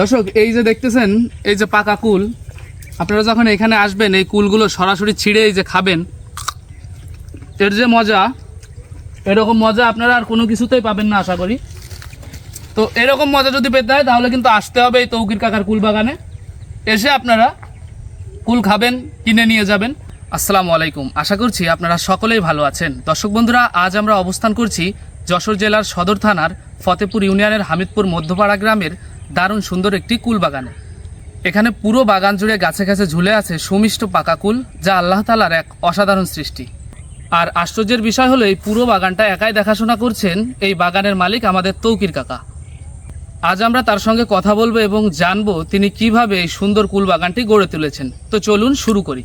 দর্শক, এই যে দেখতেছেন, এই যে পাকা কুল, আপনারা যখন এখানে আসবেন, এই কুলগুলো সরাসরি ছিঁড়ে এই যে খাবেন, এর যে মজা, এরকম মজা আপনারা আর কোনো কিছুতেই পাবেন না, আশা করি। তো এরকম মজা যদি পেতে হয়, তাহলে কিন্তু আসতে হবে এই তৌকির কাকার কুল বাগানে। এসে আপনারা কুল খাবেন, কিনে নিয়ে যাবেন। আসসালামু আলাইকুম। আশা করছি আপনারা সকলেই ভালো আছেন। দর্শক বন্ধুরা, আজ আমরা অবস্থান করছি যশোর জেলার সদর থানার ফতেপুর ইউনিয়নের হামিদপুর মধ্যপাড়া গ্রামের দারুণ সুন্দর একটি কুল বাগানে। এখানে পুরো বাগান জুড়ে গাছে গাছে ঝুলে আছে সুমিষ্ট পাকা কুল, যা আল্লাহ তালার এক অসাধারণ সৃষ্টি। আর আশ্চর্যের বিষয় হলো, এই পুরো বাগানটা একাই দেখাশোনা করছেন এই বাগানের মালিক আমাদের তৌকির কাকা। আজ আমরা তার সঙ্গে কথা বলব এবং জানব তিনি কীভাবে এই সুন্দর কুল বাগানটি গড়ে তুলেছেন। তো চলুন শুরু করি।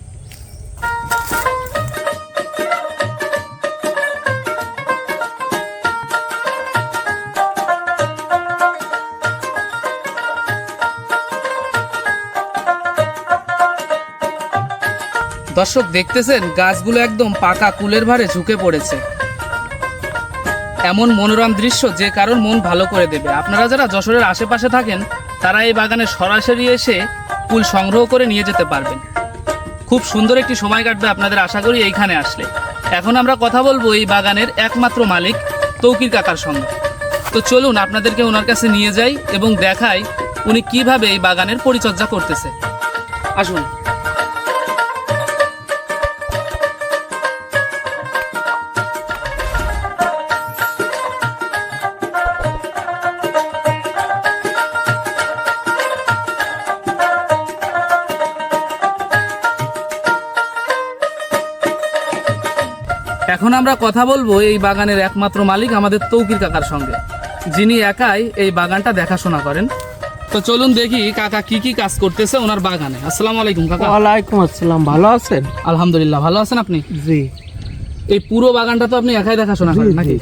দর্শক দেখতেছেন, গাছগুলো একদম পাকা কুলের ভারে ঝুঁকে পড়েছে। এমন মনোরম দৃশ্য যে কারোর মন ভালো করে দেবে। আপনারা যারা যশোরের আশেপাশে থাকেন, তারা এই বাগানে সরাসরি এসে কুল সংগ্রহ করে নিয়ে যেতে পারবেন। খুব সুন্দর একটি সময় কাটবে আপনাদের আশা করি এইখানে আসলে। এখন আমরা কথা বলব এই বাগানের একমাত্র মালিক, তৌকির কাকার সঙ্গে। তো চলুন, আপনাদেরকে ওনার কাছে নিয়ে যাই এবং দেখাই উনি কীভাবে এই বাগানের পরিচর্যা করতেছে। আসুন। এখন আমরা কথা বলব এই বাগানের একমাত্র মালিক আমাদের তৌকির কাকার সঙ্গে। যিনি একাই এই বাগানটা দেখাশোনা করেন। তো চলুন দেখি কাকা কি কি কাজ করতেছে ওনার বাগানে। আসসালামু আলাইকুম কাকা। ওয়ালাইকুম আসসালাম ভালো আছেন? আলহামদুলিল্লাহ ভালো আছেন আপনি? জি। এই পুরো বাগানটা তো আপনি একাই দেখাশোনা করেন নাকি?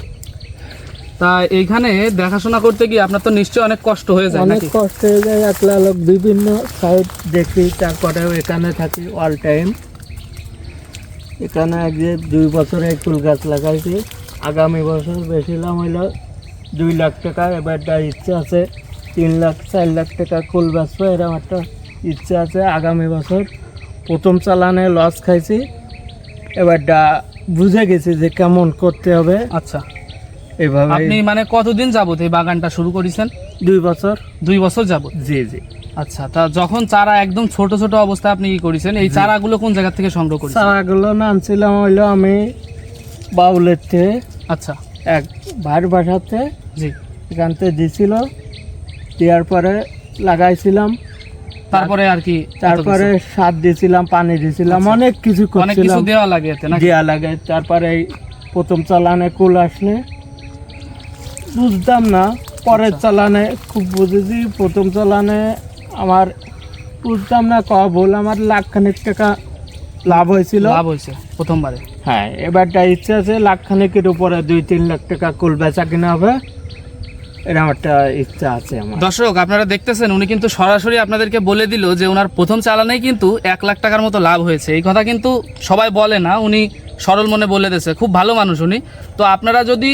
তা এইখানে দেখাশোনা করতে গিয়ে আপনার তো নিশ্চয়ই অনেক কষ্ট হয়ে যায় অনেক কষ্ট হয়ে যায় একলা লোক বিভিন্ন সাইড দেখি তারপরে এখানে থাকি অল টাইম এখানে এক যে দুই বছরে ফুল গাছ লাগাইছি। আগামী বছর বেশিলাম হইল দুই লাখ টাকা এবারটা ইচ্ছা আছে তিন লাখ চার লাখ টাকা ফুল বেচবো এরকম একটা ইচ্ছে আছে। আগামী বছর প্রথম চালানে লস খাইছি এবারটা বুঝে গেছি যে কেমন করতে হবে। আচ্ছা। এভাবে আপনি মানে কতদিন যাবত এই বাগানটা শুরু করেছেন? দুই বছর। দুই বছর যাবত? জি জি। আচ্ছা তা যখন চারা একদম ছোট ছোট অবস্থায় আপনি কি করেছেন এই চারাগুলো কোন জায়গা থেকে সংগ্রহ করেছেন? চারাগুলো নামছিলাম হইল আমি বাউলের থেকে আচ্ছা। এক ভাইয়ের বাসাতে। জি। এখান থেকে দিছিল দেওয়ার পরে লাগাইছিলাম। তারপরে আর কি তারপরে সার দিয়েছিলাম পানি দিয়েছিলাম আচ্ছা। অনেক কিছু কিছু- অনেক কিছু দেওয়া লাগে দেওয়া লাগে তারপরে এই প্রথম চালানে কুল আসলে। বুঝতাম না পরের আচ্ছা। চালানে খুব বুঝেছি প্রথম চালানে আমার বুঝতাম না ক ভুল আমার লাখ খানিক টাকা লাভ হয়েছিল। লাভ হয়েছে প্রথমবারে। হ্যাঁ এবারটা ইচ্ছা আছে লাখ খানেকের উপরে দুই তিন লাখ টাকা কুল বেচা কিনা হবে। এরকম একটা ইচ্ছা আছে আমার। দর্শক আপনারা দেখতেছেন উনি কিন্তু সরাসরি আপনাদেরকে বলে দিল যে ওনার প্রথম চালানেই কিন্তু এক লাখ টাকার মতো লাভ হয়েছে। এই কথা কিন্তু সবাই বলে না উনি সরল মনে বলে দিয়েছে। খুব ভালো মানুষ উনি। তো আপনারা যদি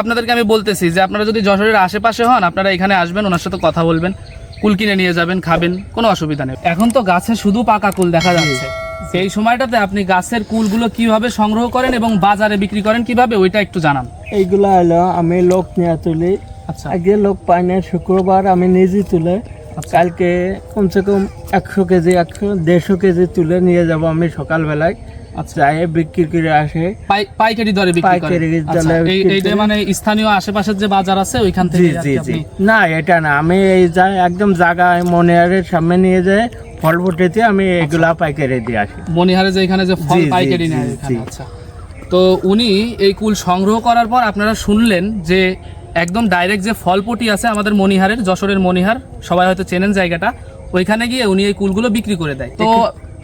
আপনাদেরকে আমি বলতেছি যে আপনারা যদি যশোরের আশেপাশে হন আপনারা এখানে আসবেন ওনার সাথে কথা বলবেন। কুল কিনে নিয়ে যাবেন খাবেন কোনো অসুবিধা নেই। এখন তো গাছে শুধু পাকা কুল দেখা যাচ্ছে। সেই সময়টাতে আপনি গাছের কুলগুলো কীভাবে সংগ্রহ করেন এবং বাজারে বিক্রি করেন কীভাবে ওইটা একটু জানান। এইগুলা হলো আমি লোক নিয়ে তুলি। আচ্ছা। আগে লোক পাই না শুক্রবার আমি নিজে তুলে। আচ্ছা। কালকে কমসে কম একশো কেজি একশো দেড়শো কেজি তুলে নিয়ে যাব আমি সকালবেলায়। আচ্ছা যাই বিক্রি করে আসে। পাইকারি দরে বিক্রি আচ্ছা, এইটা মানে স্থানীয় আশেপাশের যে বাজার আছে ওইখান থেকে জি জি না এটা না আমি এই একদম জায়গায় মনিয়ারের সামনে নিয়ে যাই ফল ফুটেতে আমি এগুলা পাইকারি দিয়ে আসি। মনিহারে যে এখানে যে ফল পাইকারি নেয় এখানে আচ্ছা। তো উনি এই কুল সংগ্রহ করার পর আপনারা শুনলেন যে একদম ডাইরেক্ট যে ফলপটি আছে আমাদের মনিহারের যশোরের মনিহার সবাই হয়তো চেনেন জায়গাটা ওইখানে গিয়ে উনি এই কুলগুলো বিক্রি করে দেয়। তো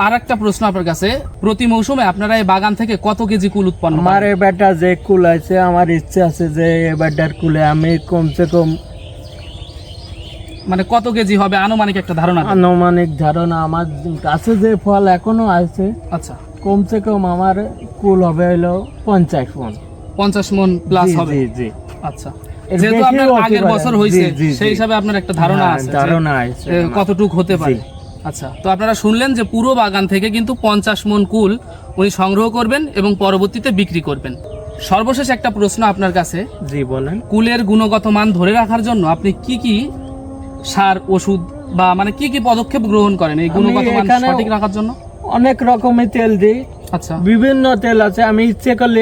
আর একটা প্রশ্ন আপনার কাছে। প্রতি মৌসুমে আপনারা এই বাগান থেকে কত কেজি কুল উৎপন্ন? আমার এবারটা যে কুল আছে আমার ইচ্ছে আছে যে এবারটার কুলে আমি কমসে কম মানে কত কেজি হবে? আনুমানিক একটা ধারণা আনুমানিক ধারণা। আমার কাছে যে ফল এখনও আছে আচ্ছা। কমসে কম আমার কুল হবে হলো পঞ্চাশ মন। পঞ্চাশ মন প্লাস হবে। জি জি। আচ্ছা। যেহেতু আপনার আগের বছর হয়েছে সেই হিসাবে আপনার একটা ধারণা হ্যাঁ, আছে ধারণা আছে। কতটুক হতে পারে। আচ্ছা তো আপনারা শুনলেন যে পুরো বাগান থেকে কিন্তু পঞ্চাশ মন কুল উনি সংগ্রহ করবেন এবং পরবর্তীতে বিক্রি করবেন। সর্বশেষ একটা প্রশ্ন আপনার কাছে। জি বলেন। কুলের গুণগত মান ধরে রাখার জন্য আপনি কি কি সার ওষুধ বা মানে কি কি পদক্ষেপ গ্রহণ করেন? এই গুণগত মান সঠিক রাখার জন্য? অনেক রকমের তেল দিই। আচ্ছা। বিভিন্ন তেল আছে আমি ইচ্ছে করলে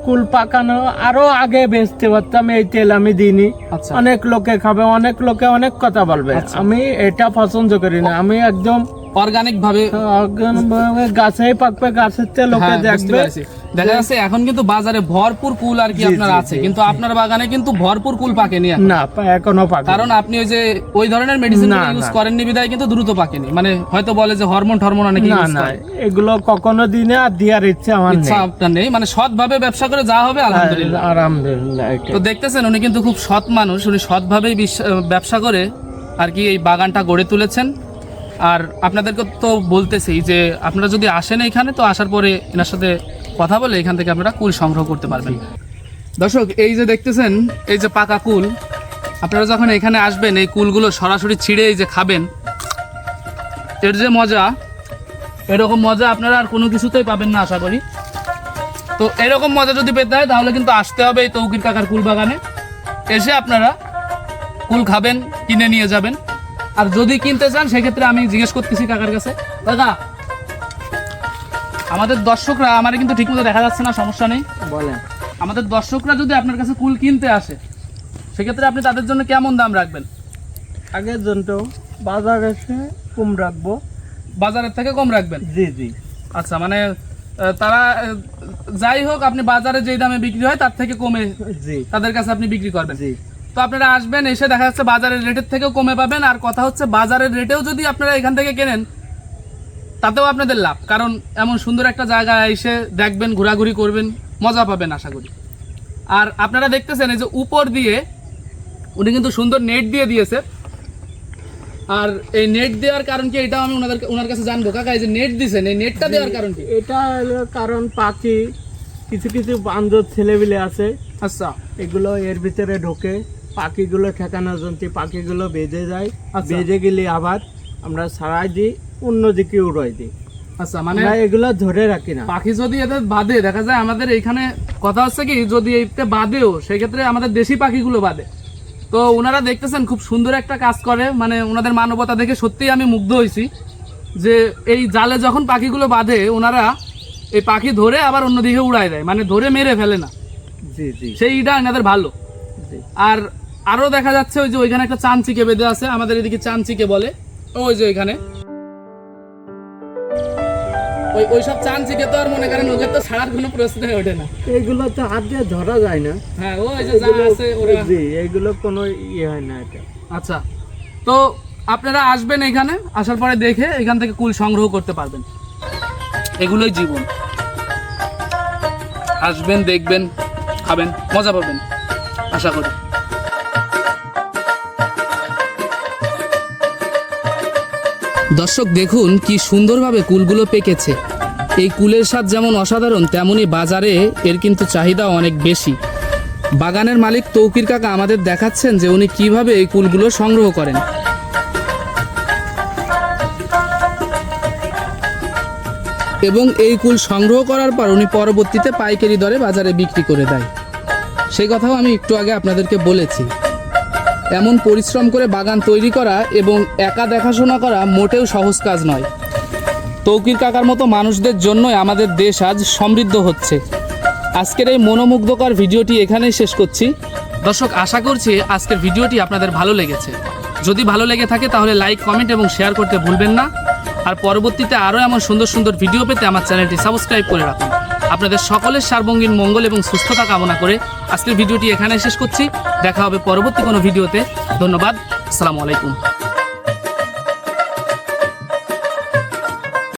স্কুল পাকানো আরও আগে বেচতে পারতাম এই তেল আমি দিইনি। আচ্ছা। অনেক লোকে খাবে অনেক লোকে অনেক কথা বলবে। আচ্ছা। আমি এটা পছন্দ করি না। আমি একদম অর্গানিক ভাবে অজ্ঞানভাবে গাছেই পাকবে গাছের তেল লোকে হ্যাঁ, দেখবে। দেখা যাচ্ছে এখন কিন্তু বাজারে ভরপুর কুল আর কি আপনার আছে। কিন্তু আপনার বাগানে কিন্তু ভরপুর কুল পাকেনি না এখনও পাকে কারণ আপনি ওই যে ওই ধরনের মেডিসিন ইউজ না। করেননি বিদায় কিন্তু দ্রুত পাকেনি। মানে হয়তো বলে যে হরমোন অনেকে না না এগুলো কখনো দিনে আর দেওয়ার ইচ্ছে আমার ইচ্ছা আপনার নেই। মানে সৎভাবে ব্যবসা করে যা হবে আলহামদুলিল্লাহ। আলহামদুলিল্লাহ তো দেখতেছেন উনি কিন্তু খুব সৎ মানুষ। উনি সৎভাবেই ব্যবসা করে আর কি এই বাগানটা গড়ে তুলেছেন। আর আপনাদেরকে তো বলতেছি যে আপনারা যদি আসেন এখানে, তো আসার পরে এনার সাথে কথা বলে এখান থেকে আপনারা কুল সংগ্রহ করতে পারবেন। দর্শক, এই যে দেখতেছেন, এই যে পাকা কুল, আপনারা যখন এখানে আসবেন, এই কুলগুলো সরাসরি ছিঁড়ে এই যে খাবেন, এর যে মজা, এরকম মজা আপনারা আর কোনো কিছুতেই পাবেন না, আশা করি। তো এরকম মজা যদি পেতে হয়, তাহলে কিন্তু আসতে হবে এই তৌকির কাকার কুল বাগানে। এসে আপনারা কুল খাবেন, কিনে নিয়ে যাবেন। আর যদি কিনতে চান সেক্ষেত্রে আমি জিজ্ঞেস করতেছি কাকার কাছে। দাদা আমাদের দর্শকরা আমার কিন্তু ঠিকমতো দেখা যাচ্ছে না সমস্যা নেই। বলেন। আমাদের দর্শকরা যদি আপনার কাছে কুল কিনতে আসে সেক্ষেত্রে আপনি তাদের জন্য কেমন দাম রাখবেন? আগের জন্য বাজার এসে কম রাখব। বাজারের থেকে কম রাখবেন? জি জি। আচ্ছা মানে তারা যাই হোক আপনি বাজারে যেই দামে বিক্রি হয় তার থেকে কমে জি। তাদের কাছে আপনি বিক্রি করবেন। জি। তো আপনারা আসবেন এসে দেখা যাচ্ছে বাজারের রেটের থেকেও কমে পাবেন। আর কথা হচ্ছে বাজারের রেটেও যদি আপনারা এখান থেকে কেনেন তাতেও আপনাদের লাভ। কারণ এমন সুন্দর একটা জায়গায় এসে দেখবেন ঘোরাঘুরি করবেন মজা পাবেন আশা করি। আর আপনারা দেখতেছেন এই যে উপর দিয়ে উনি কিন্তু সুন্দর নেট দিয়ে দিয়েছে। আর এই নেট দেওয়ার কারণ কি এটাও আমি ওনাদের ওনার কাছে জানব। কাকা এই যে নেট দিছেন এই নেটটা দেওয়ার কারণ কি? এটা হলো কারণ পাখি কিছু কিছু বান্ধব ছেলেবিলে আছে। আচ্ছা। এগুলো এর ভিতরে ঢোকে। পাখিগুলো ঠেকানোর জন্য পাখিগুলো বেজে যায় আচ্ছা। বেজে গেলে আবার আমরা সারাই দিই অন্যদিকে উড়াই দিই। আচ্ছা মানে এগুলো ধরে রাখি না। পাখি যদি এদের বাদে দেখা যায় আমাদের এখানে কথা হচ্ছে কি যদি এতে বাদেও সেক্ষেত্রে আমাদের দেশি পাখিগুলো বাদে তো ওনারা দেখতেছেন খুব সুন্দর একটা কাজ করে মানে ওনাদের মানবতা দেখে সত্যিই আমি মুগ্ধ হয়েছি যে এই জালে যখন পাখিগুলো বাঁধে ওনারা এই পাখি ধরে আবার অন্যদিকে উড়ায় দেয় মানে ধরে মেরে ফেলে না। জি জি। সেইটা এনাদের ভালো। আর আরও দেখা যাচ্ছে ওই যে ওইখানে একটা চানচিকে বেঁধে আছে আমাদের এদিকে চানচিকে বলে। ওই যে ওইখানে। ওই ওইসব চানচিকে তো আর মনে করেন ওদের তো ছাড়ার কোনো প্রশ্নই ওঠে না। এগুলো তো হাত দিয়ে ধরা যায় না। হ্যাঁ ওই যে যা আছে ওরা জি এগুলো কোনো ইয়ে হয় না এটা। আচ্ছা তো আপনারা আসবেন এখানে আসার পরে দেখে এখান থেকে কুল সংগ্রহ করতে পারবেন। এগুলোই জীবন। আসবেন দেখবেন খাবেন মজা পাবেন আশা করি। দর্শক দেখুন কি সুন্দরভাবে কুলগুলো পেকেছে। এই কুলের স্বাদ যেমন অসাধারণ তেমনই বাজারে এর কিন্তু চাহিদা অনেক বেশি। বাগানের মালিক তৌকির কাকা আমাদের দেখাচ্ছেন যে উনি কীভাবে এই কুলগুলো সংগ্রহ করেন। এবং এই কুল সংগ্রহ করার পর উনি পরবর্তীতে পাইকারি দরে বাজারে বিক্রি করে দেয়। সেই কথাও আমি একটু আগে আপনাদেরকে বলেছি। এমন পরিশ্রম করে বাগান তৈরি করা এবং একা দেখাশোনা করা মোটেও সহজ কাজ নয়। তৌকির কাকার মতো মানুষদের জন্যই আমাদের দেশ আজ সমৃদ্ধ হচ্ছে। আজকের এই মনোমুগ্ধকর ভিডিওটি এখানেই শেষ করছি। দর্শক, আশা করছি আজকের ভিডিওটি আপনাদের ভালো লেগেছে। যদি ভালো লেগে থাকে তাহলে লাইক, কমেন্ট এবং শেয়ার করতে ভুলবেন না। আর পরবর্তীতে আরও এমন সুন্দর সুন্দর ভিডিও পেতে আমার চ্যানেলটি সাবস্ক্রাইব করে রাখুন। আপনাদের সকলের সার্বঙ্গীন মঙ্গল এবং সুস্থতা কামনা করে আজকের ভিডিওটি এখানে শেষ করছি। দেখা হবে পরবর্তী কোনো ভিডিওতে। ধন্যবাদ। আসসালামু আলাইকুম।